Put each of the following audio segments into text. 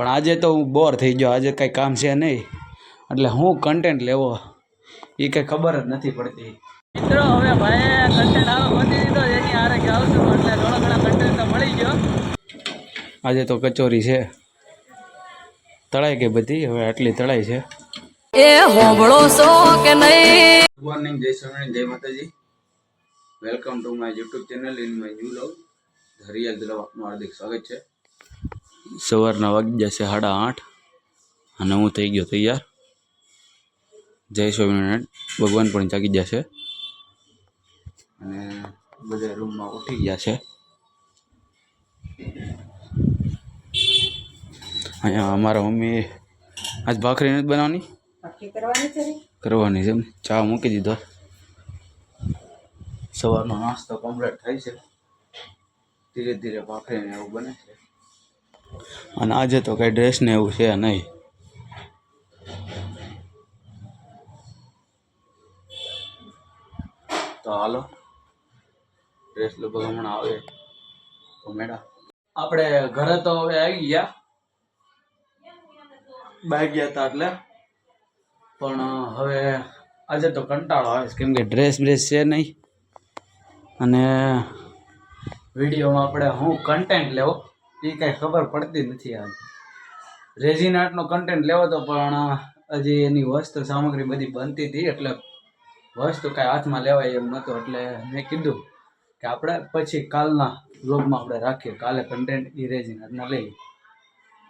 પણ આજે તો હું બોર થઈ ગયો. આજે કાંઈ કામ છે નહીં. એટલે હું કન્ટેન્ટ લેવો? એ કંઈ ખબર જ નથી પડતી. મિત્રો હવે ભાઈ કન્ટેન્ટ આવો ગોતી દીધો. એની આરે કે આવશું એટલે ઘણો ઘણા કન્ટેન્ટ તો મળી ગયો. આજે તો કચોરી છે. તળાઈ ગઈ બધી? હવે આટલી તળાઈ છે. એ હોબળો સો કે નહીં? ગુડ મોર્નિંગ જય સ્વામિનારાયણ જય Mataji. Welcome to my YouTube channel in my new love દિલવ આપનું હાર્દિક સ્વાગત છે. સવારના વાગી જશે સાડા આઠ અને હું થઈ ગયો તૈયાર. જય સ્વામિનારાયણ. ભગવાન પણ જાગી જશે અને બધા રૂમમાં ઉઠી ગયા છે. અહીંયા અમારા મમ્મી આજ ભાખરી નથી બનાવવાની? કરવાની છે ચા મૂકી દીધો. સવારનો નાસ્તો કમ્પ્લીટ થાય છે. ધીરે ધીરે ભાખરીને એવું બને છે. અને આજે તો કાંઈ ડ્રેસ ને એવું છે નહીં. તો હાલો. ડ્રેસ લગભગ હમણાં આવે. તો મેડા આપણે ઘરે તો હવે આવી ગયા. બાઈક ગયા હતા એટલે. પણ હવે આજે તો કંટાળો આવે કેમ કે ડ્રેસ બ્રેસ છે નહીં. અને વિડીયોમાં આપણે હું કન્ટેન્ટ લેવો. એ કાંઈ ખબર પડતી નથી આજ રેઝિન આર્ટનો કન્ટેન્ટ લેવો તો પણ હજી એની વસ્તુ સામગ્રી બધી બનતી હતી, એટલે વસ્તુ કાંઈ હાથમાં લેવાય એમ નહોતો, એટલે મેં કીધું કે આપણે પછી કાલના વ્લોગમાં આપણે રાખીએ, કાલે કન્ટેન્ટ એ રેઝિન આર્ટના લઈએ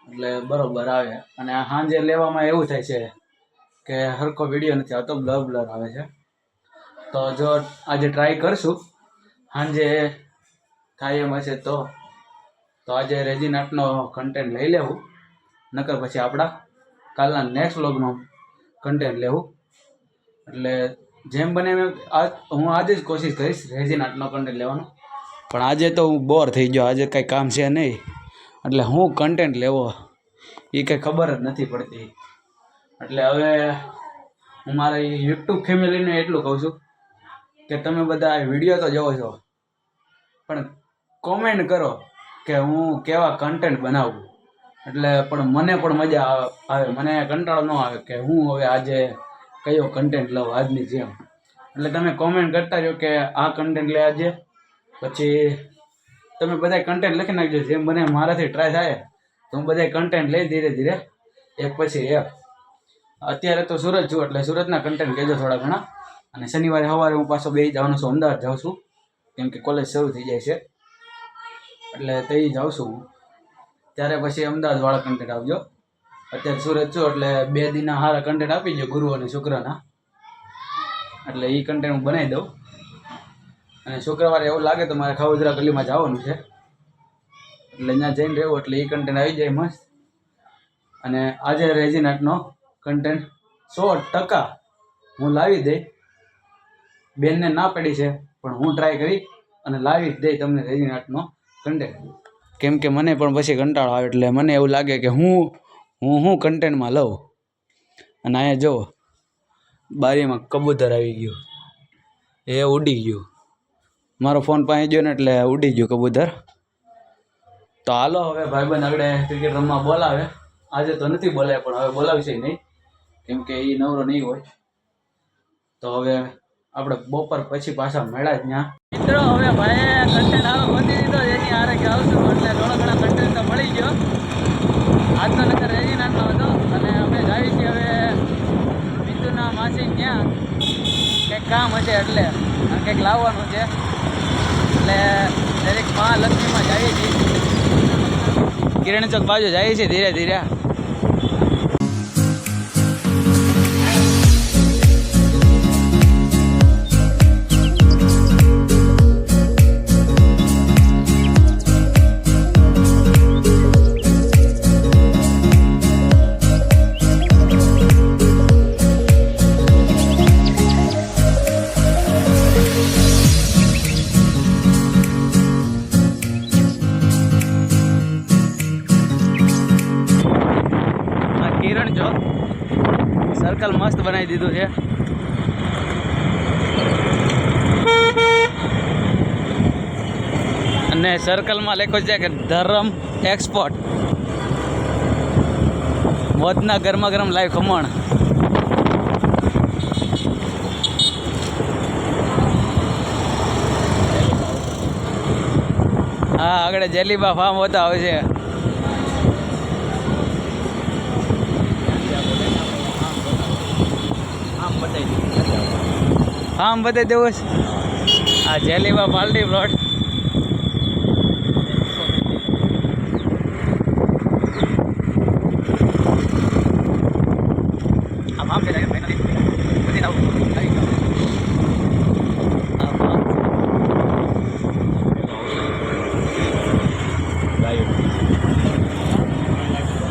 એટલે બરોબર આવે. અને આ સાંજે લેવામાં એવું થાય છે કે હરકો વીડિયો નથી આવતો, બ્લર બ્લર આવે છે. તો જો આજે ટ્રાય કરશું. સાંજે થાય એમ હશે તો તો આજે રેજીન આર્ટનો કન્ટેન્ટ લઈ લેવું. નકર પછી આપણા કાલના નેક્સ્ટ વ્લોગમાં કન્ટેન્ટ લેવું. એટલે જેમ બને એમ આજ હું આજે જ કોશિશ કરીશ રેજીન આર્ટનો કન્ટેન્ટ લેવાનો. પણ આજે તો હું બોર થઈ ગયો. આજે કાંઈ કામ છે નહીં. એટલે હું કન્ટેન્ટ લેવો, એ કંઈ ખબર જ નથી પડતી. એટલે હવે હું મારી યુટ્યુબ ફેમિલીને એટલું કહું છું કે તમે બધા વીડિયો તો જોવો છો. પણ કોમેન્ટ કરો. કે હું કેવા કન્ટેન્ટ બનાવું? એટલે પણ મને પણ મજા આવે- મને કંટાળો ન આવે કે હું હવે આજે કયો કન્ટેન્ટ લઉં આજની જેમ. એટલે તમે કોમેન્ટ કરતા રહ્યો કે આ કન્ટેન્ટ લે આજે. પછી તમે બધા કન્ટેન્ટ લખી નાખજો. જેમ મને મારાથી ટ્રાય થાય. તો હું બધા કન્ટેન્ટ લઈ ધીરે ધીરે. એક પછી એક. અત્યારે તો સુરત છું એટલે સુરતના કન્ટેન્ટ કહેજો થોડા ઘણા. અને શનિવારે સવારે હું પાછો બે જવાનો છું. અમદાવાદ જાઉં છું. કેમ કે કોલેજ શરૂ થઈ જાય છે. એટલે તઈ છું. હું ત્યારે પછી અમદાવાદવાળા કન્ટેન્ટ આવજો અત્યારે સુરત છું, એટલે બે દિનના સારા કન્ટેન્ટ આપી દો ગુરુ અને શુક્રના. એટલે એ કન્ટેન્ટ હું બનાવી દઉં. અને શુક્રવારે એવું લાગે તો મારે ખાવજરા ગલીમાં જવાનું છે. એટલે ત્યાં જઈને રહેવું, એટલે એ કન્ટેન્ટ આવી જાય મસ્ત. અને આજે રેજીનાટનો કન્ટેન્ટ સો ટકા હું લાવી દઈ. બેનને ના પડી છે, પણ હું ટ્રાય કરી અને લાવી જ દઈ તમને રેજીનાટનો કન્ટેન્ટ કેમ કે મને પણ પછી કંટાળો આવે એટલે મને એવું લાગે કે હું હું હું કન્ટેન્ટમાં લઉં? અને અહીંયા જો, બારીમાં કબૂતર આવી ગયું. એ ઉડી ગયું. મારો ફોન પાસે ગયો ને એટલે ઉડી ગયું કબૂતર. તો હાલો હવે ભાઈબંધ આગળ ક્રિકેટ રમવા બોલાવે. આજે તો નથી બોલાય, પણ હવે બોલાવશે નહીં. કેમ કે એ નવરો નહીં હોય. તો હવે આપણે બપોર પછી પાછા મેળા જ ત્યાં. મિત્રો, હવે ભાઈ કન્ટેન્ટ આવો ગોતી દીધો એની આરે કે આવશું, એટલે ઘણો ઘણા કન્ટેન્ટ તો મળી ગયો. આજનો નગર નકર રેજી હતો, અને અમે જાવી છીએ હવે બિંદુના માસી ત્યાં. કંઈક કામ હશે એટલે કંઈક લાવવાનું છે. એટલે દરેક મા લક્ષ્મીમાં જઈએ છીએ. કિરણ ચોક બાજુ જાય છે ધીરે ધીરે. મસ્ત બનાવી દીધું છે. અને સર્કલમાં લખ્યું છે કે ધરમ એક્સપોર્ટ મોજના ગરમા ગરમ લાઈવ ખમણ. હા, આગળ જેલીબા ફાર્મ હોતા હોય છે. ફાર્મ બધે દેવું છે. આ જેલીવા પાલડી પ્લોટ.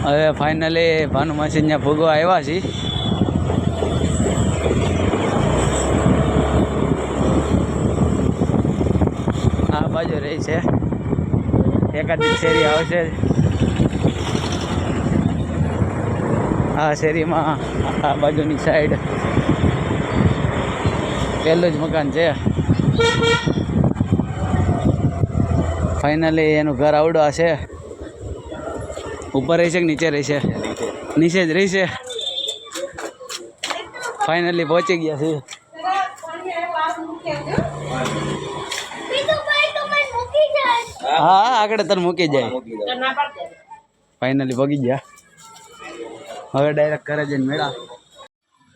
હવે ફાઇનલી ભાનુમાસી ત્યાં ભોગવા આવ્યા છીએ આ બાજુ રહી છે. એકાદી શેરી આવશે આ શેરીમાં આ બાજુની સાઈડ પહેલું જ મકાન છે. ફાઇનલી એનું ઘર આવડો છે ઉપર રહી છે કે નીચે રહી છે નીચે જ રહી છે ફાઇનલી પહોંચી ગયા છે હા હા આગળ તને મૂકી જાય. ફાઇનલી ભગી ગયા. હવે ડાયરેક્ટ કરે જઈને મેળા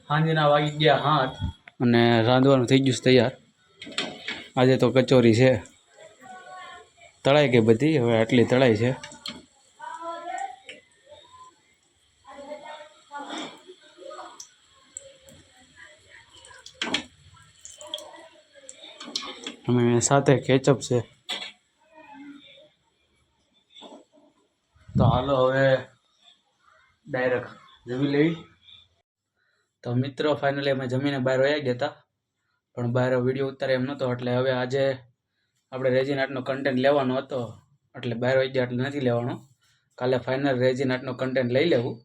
સાંજના વાગી ગયા હાથ. અને રાંધવાનું થઈ ગયું છે તૈયાર. આજે તો કચોરી છે. તળાઈ ગઈ બધી હવે આટલી તળાઈ છે. અને સાથે કેચઅપ છે તો હાલો હવે ડાયરેક્ટ જમી લેવી તો મિત્રો ફાઇનલી અમે જમીને બહાર વયા ગયા હતા પણ બહાર વીડિયો ઉતારે એમ નહોતો એટલે હવે આજે આપણે રેજીનાટનો કન્ટેન્ટ લેવાનો હતો. એટલે બહાર વહી ગયા એટલે નથી લેવાનો. કાલે ફાઇનલ રેજીન આર્ટનો કન્ટેન્ટ લઈ લેવું.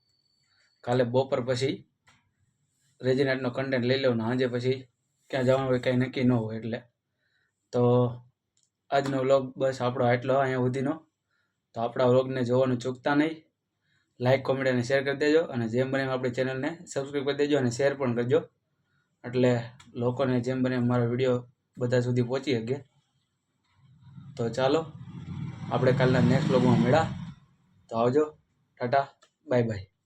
કાલે બપોર પછી રેજીનાટનો કન્ટેન્ટ લઈ લેવું સાંજે પછી ક્યાં જવાનું હોય કંઈ નક્કી ન હોય એટલે. તો આજનો વ્લોગ બસ આપણો આટલો, અહીંયા સુધીનો. તો આપણા વ્લોગને જોવાનું ચૂકતા નહીં. લાઇક કોમેન્ટ અને શેર કરી દેજો. અને જેમ બને આપણી ચેનલને સબસ્ક્રાઈબ કરી દેજો અને શેર પણ કરજો. એટલે લોકોને જેમ બને મારો વીડિયો બધા સુધી પહોંચી શકે. તો ચાલો, આપણે કાલના નેક્સ્ટ લોગમાં મળ્યા. તો આવજો. ટાટા. Bye bye